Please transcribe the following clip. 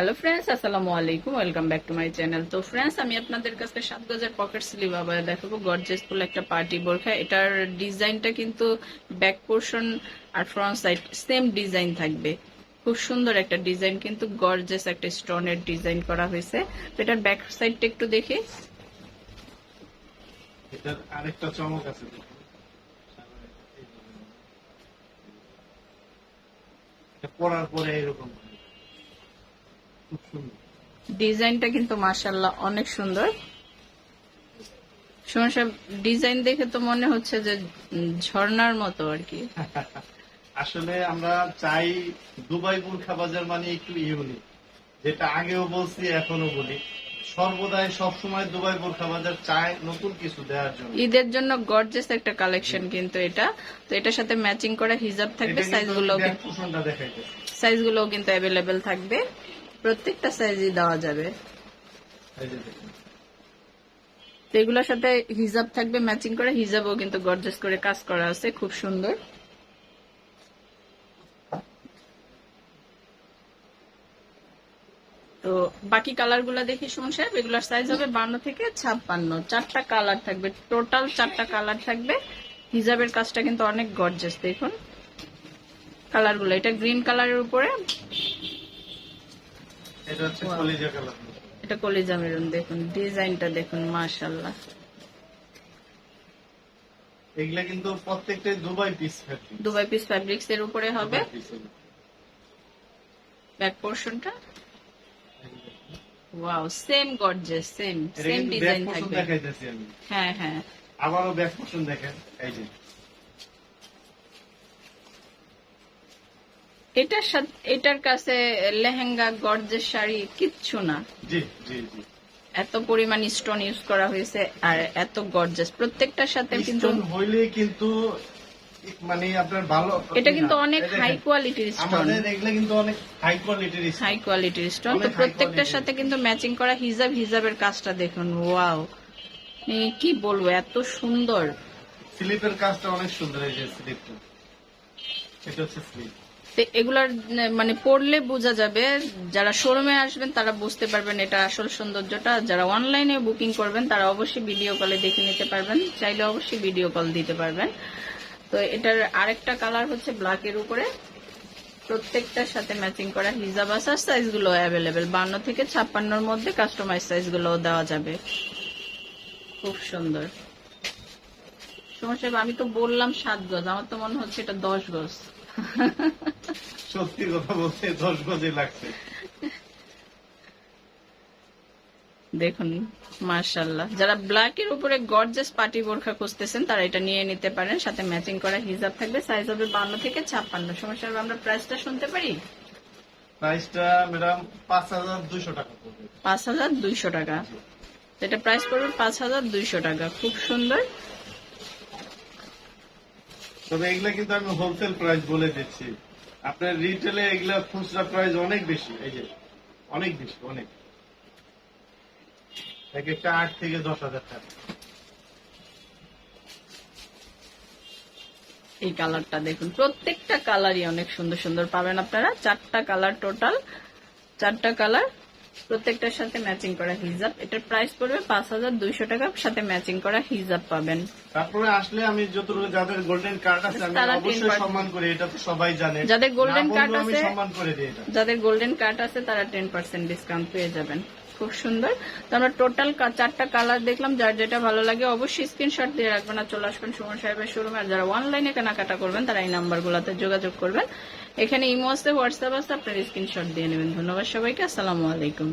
Hello friends আসসালামু আলাইকুম welcome back to my channel তো ফ্রেন্ডস আমি আপনাদের কাছে সাত গজের পকেট স্লিভ আবার দেখাবো। গর্জেস ফুল একটা পার্টি বোরখা। এটার ডিজাইনটা কিন্তু ব্যাক পোর্শন আর ফ্রন্ট সাইড সেম ডিজাইন থাকবে। খুব সুন্দর একটা ডিজাইন কিন্তু গর্জেস একটা স্টোনের ডিজাইন করা হয়েছে। তো, এটার ব্যাক সাইডটা একটু দেখি। এটার আরেকটা চমক আছে পরার পরে এরকম ডিজাইনটা কিন্তু মাশাল্লাহ অনেক সুন্দর। সমস্যা ডিজাইন দেখে তো মনে হচ্ছে যে ঝর্ণার মতো আর কি। আসলে আমরা চাই দুবাই বোরখা বাজার মানে একটু ইউনিক যেটা আগেও বলছি এখনও বলি। সর্বদাই সবসময় দুবাই বোরখা বাজার চায় নতুন কিছু দেওয়ার জন্য। ঈদের জন্য গর্জেস একটা কালেকশন কিন্তু এটা। তো এটার সাথে ম্যাচিং করা হিজাব থাকবে সাইজগুলো সাইজগুলো কিন্তু অ্যাভেলেবেল থাকবে। প্রত্যেকটা সাইজই দেওয়া যাবে। এগুলোর সাথে হিজাব থাকবে ম্যাচিং করে হিজাবও কিন্তু গর্জেস করে কাজ করা আছে, খুব সুন্দর। তো বাকি কালারগুলা দেখি সুমন সাহেব, এগুলোর সাইজ হবে বান্ন থেকে ছাপ্পান্ন। চারটা কালার থাকবে টোটাল চারটা কালার থাকবে। হিজাবের কাজটা কিন্তু অনেক গর্জেস দেখুন। কালারগুলো, এটা গ্রিন কালারের উপরে। এটা হচ্ছে কলিজা কালার। এটা কলিজা মেরুন দেখুন ডিজাইনটা দেখুন মাশাল্লাহ এগুলা কিন্তু প্রত্যেকটাই Dubai piece factory Dubai piece fabrics এর উপরে হবে? ব্যাক পোর্শনটা wow same gorgeous same same design থাকবে। দেখাইতেছি আমি। হ্যাঁ হ্যাঁ। আবারও ব্যাক পোর্শন দেখেন এই যে। এটার সাথে এটার কাছে লেহেঙ্গা গর্জেস শাড়ি কিচ্ছু না। জি জি জি। এত পরিমাণ স্টোন ইউজ করা হয়েছে আর এত গর্জেস প্রত্যেকটার সাথে কিন্তু হইলে কিন্তু মানে আপনার ভালো এটা কিন্তু অনেক হাই কোয়ালিটির স্টোন আমাদের এগুলো কিন্তু অনেক হাই কোয়ালিটির হাই কোয়ালিটির স্টোন তো প্রত্যেকটার সাথে কিন্তু ম্যাচিং করা হিজাব হিজাবের কাজটা দেখুন ওয়াও কি বলব এত সুন্দর। স্লিপের কাজটা অনেক সুন্দর যে স্লিপটা এটা হচ্ছে স্লিপ। তো এগুলার মানে পড়লে বোঝা যাবে, যারা শোরুমে আসবেন তারা বুঝতে পারবেন এটা আসল সৌন্দর্যটা। যারা অনলাইনে বুকিং করবেন তারা অবশ্যই ভিডিও কলে দেখে নিতে পারবেন, চাইলে অবশ্যই ভিডিও কল দিতে পারবেন। তো এটার আরেকটা কালার হচ্ছে ব্ল্যাকের উপরে। প্রত্যেকটার সাথে ম্যাচিং করা হিজাব আসার সাইজগুলো অ্যাভেলেবেল বান্ন থেকে ছাপ্পান্নর মধ্যে কাস্টমাইজ সাইজগুলো দেওয়া যাবে। খুব সুন্দর। সমস্যা আমি তো বললাম সাত গজ, আমার তো মনে হচ্ছে এটা দশ গজ। সত্যি কথা বলতে দশ গজে লাগছে। দেখুন মার্শাল্লাহ যারা ব্ল্যাক এর উপরে গর্জেস পার্টি বোরখা খুঁজতেছেন তারা এটা নিয়ে নিতে পারেন। সাথে ম্যাচিং করা হিজাব থাকবে সাইজ হবে বান্ন থেকে ছাপ্পান্ন। সমস্যা হবে আমরা প্রাইসটা শুনতে পারি? প্রাইসটা ম্যাডাম পাঁচ হাজার দুইশো টাকা পাঁচ হাজার দুইশো টাকা। এটা প্রাইস পড়বে পাঁচ হাজার দুইশো টাকা। খুব সুন্দর। তবে এগুলা কিন্তু আমি হোলসেল প্রাইস বলে দিচ্ছি। আপনার রিটেলে এগুলা খুচরা প্রাইস অনেক বেশি, এই যে, অনেক বেশি, অনেক। এক একটা আট থেকে দশ হাজার টাকা। এই কালারটা দেখুন, প্রত্যেকটা কালারই অনেক সুন্দর সুন্দর পাবেন আপনারা। চারটা কালার টোটাল চারটা কালার প্রত্যেকটার সাথে ম্যাচিং করা হিজাব। এটার প্রাইস পড়বে পাঁচ হাজার দুইশো টাকার সাথে ম্যাচিং করা হিজাব পাবেন। তারপরে আসলে আমি যতটুকু যাদের গোল্ডেন কার্ড আছে আমি তারা অবশ্যই 10% সম্মান করি এটা তো সবাই জানে। যাদের গোল্ডেন আমি আছে- সম্মান করে দিই এটা। যাদের গোল্ডেন কার্ড আছে তারা টেন পার্সেন্ট ডিসকাউন্ট পেয়ে যাবেন। খুব সুন্দর। তো আমরা টোটাল চারটা কালার দেখলাম, যার যেটা ভালো লাগে অবশ্যই স্ক্রিনশট দিয়ে রাখবেন আর চলে আসবেন সুমন সাহেবের শোরুমে আর যারা অনলাইনে কেনাকাটা করবেন, তারা এই নাম্বারগুলোতে যোগাযোগ করবেন। এখানে ইমো আসতে হোয়াটসঅ্যাপ আসতে আপনার স্ক্রিনশট দিয়ে নেবেন। ধন্যবাদ সবাইকে, আসসালামু আলাইকুম।